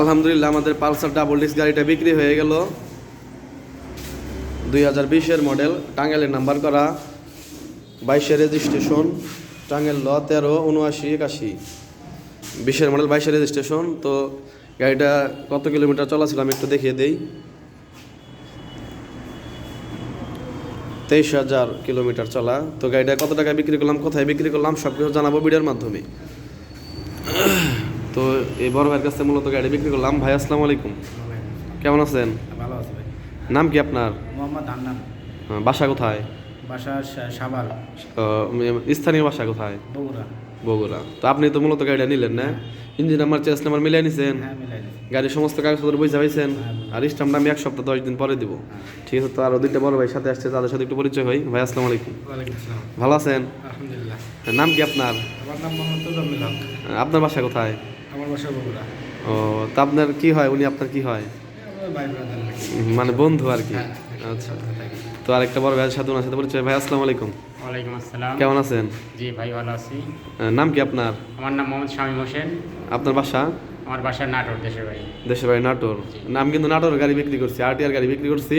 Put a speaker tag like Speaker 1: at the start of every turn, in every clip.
Speaker 1: আলহামদুলিল্লাহ, আমাদের Pulsar double disc গাড়িটা বিক্রি হয়ে গেল। দুই হাজার বিশের মডেল, টাঙ্গাইলের নাম্বার করা বাইশে রেজিস্ট্রেশন, টাঙ্গাইল ল তেরো, উনআশি, একাশি। বিশের মডেল বাইশে রেজিস্ট্রেশন, তো গাড়িটা কত কিলোমিটার চলা ছিল আমি একটু দেখিয়ে দেই। তেইশ হাজার কিলোমিটার চলা, তো গাড়িটা কত টাকায় বিক্রি করলাম, কোথায় বিক্রি করলাম সব কিছু জানাব ভিডিওর মাধ্যমে। তো এই বড় ভাইয়ের কাছে মূলত গাড়ি বিক্রি করলাম। ভাই আসসালামু আলাইকুম। কেমন আছেন?
Speaker 2: ভালো আছে ভাই।
Speaker 1: নাম কি আপনার?
Speaker 2: মোহাম্মদ হান্নান।
Speaker 1: আহ, বাসা কোথায়?
Speaker 2: বাসা সাভার।
Speaker 1: স্থানীয় বাসা কোথায়?
Speaker 2: বগুড়া।
Speaker 1: বগুড়া। তো আপনি তো মূলত গাড়িটা নিলেন না? ইঞ্জিন নাম্বার চেস নাম্বার মিলিয়ে নিছেন?
Speaker 2: হ্যাঁ মিলাই
Speaker 1: গাড়ির সমস্ত কাগজপত্র বুঝতে পাইছেন? আর স্টাম্পটা আমি এক সপ্তাহ দশ দিন পরে দিব। ঠিক আছে তো আরও দুইটা বড় ভাই সাথে আসছে তাদের সাথে একটু পরিচয় হই। ভাই আসসালামু আলাইকুম। ভালো আছেন?
Speaker 2: আলহামদুলিল্লাহ।
Speaker 1: নাম কি আপনার?
Speaker 2: আমার নাম মোহাম্মদ
Speaker 1: আপনার বাসা কোথায়?
Speaker 2: আমার বাসা বগুড়া
Speaker 1: ও তা আপনার কি হয়? উনি আপনার কি হয়?
Speaker 2: ভাই
Speaker 1: মানে বন্ধু আর কি?
Speaker 2: হ্যাঁ,
Speaker 1: আচ্ছা। তো আরেকটা বড় ভাইয়ের সাথে ওনার সাথে পরিচয়। ভাই আসসালামু আলাইকুম।
Speaker 3: ওয়ালাইকুম আসসালাম।
Speaker 1: কেমন আছেন?
Speaker 3: জি ভাই ভালো আছি।
Speaker 1: নাম কি আপনার?
Speaker 3: আমার নাম মোহাম্মদ শামীম হোসেন।
Speaker 1: আপনার বাসা?
Speaker 3: আমার বাসা নাটোর দেশের বাড়ি
Speaker 1: দেশের বাড়ি নাটোর। নাম কিন্তু নাটোর গাড়ি বিক্রি করছি আরটিআর গাড়ি বিক্রি করছি।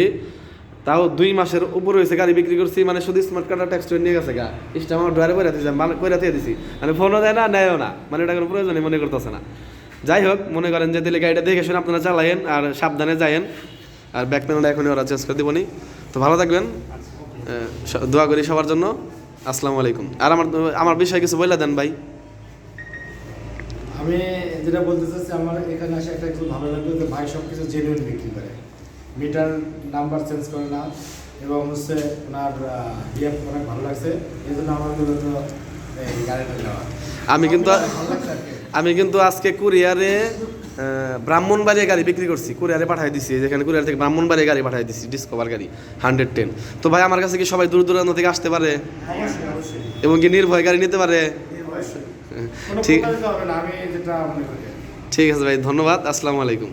Speaker 1: তাও দুই মাসের উপরে হয়েছে গাড়ি বিক্রি করছি মানে শুধু স্মার্ট কার্ডটা ট্যাক্স নিয়ে গেছে গা। ইস্টা, আমার ড্রাইভার করে দিয়েছি মানে করে দিছি। মানে ফোনও দেয় না, নেয়ও না। মানে এটা কোনো প্রয়োজনই মনে করতেছে না। যাই হোক, মনে করেন যে দিলে গাড়িটা দেখে শুনে আপনারা চালায়েন আর সাবধানে যায়েন। আর ব্যাক প্যানেলটা এখনই ওরা চেঞ্জ করে দিবনি তো ভালো থাকবেন। দোয়া করি সবার জন্য। আসসালামু আলাইকুম। আর আমার আমার বিষয়ে কিছু বলে দেন ভাই।
Speaker 4: আমি যেটা বলতে চাচ্ছি, আমার এখানে আসে একটা কিছু ভালো লাগল যে ভাই সব কিছু জেনুইন বিক্রি করে। মিটার নাম্বার চেঞ্জ করে না এবং হচ্ছে ওনার বিহেভ অনেক ভালো লাগছে। এই জন্য আমার মূলত এই গাড়িটা নেওয়া।
Speaker 1: আমি কিন্তু। আমি কিন্তু আজকে কুরিয়ারে ব্রাহ্মণবাড়িয়া গাড়ি বিক্রি করছি কুরিয়ারে পাঠিয়ে দিছি যেখানে কুরিয়ার থেকে ব্রাহ্মণবাড়িয়া গাড়ি পাঠিয়ে দিছি ডিসকভার গাড়ি হান্ড্রেড টেন তো ভাই আমার কাছে কি সবাই দূর দূরান্ত থেকে আসতে পারে? এবং কি নির্ভয় গাড়ি নিতে পারে? ঠিক ঠিক আছে ভাই ধন্যবাদ আসসালামু আলাইকুম।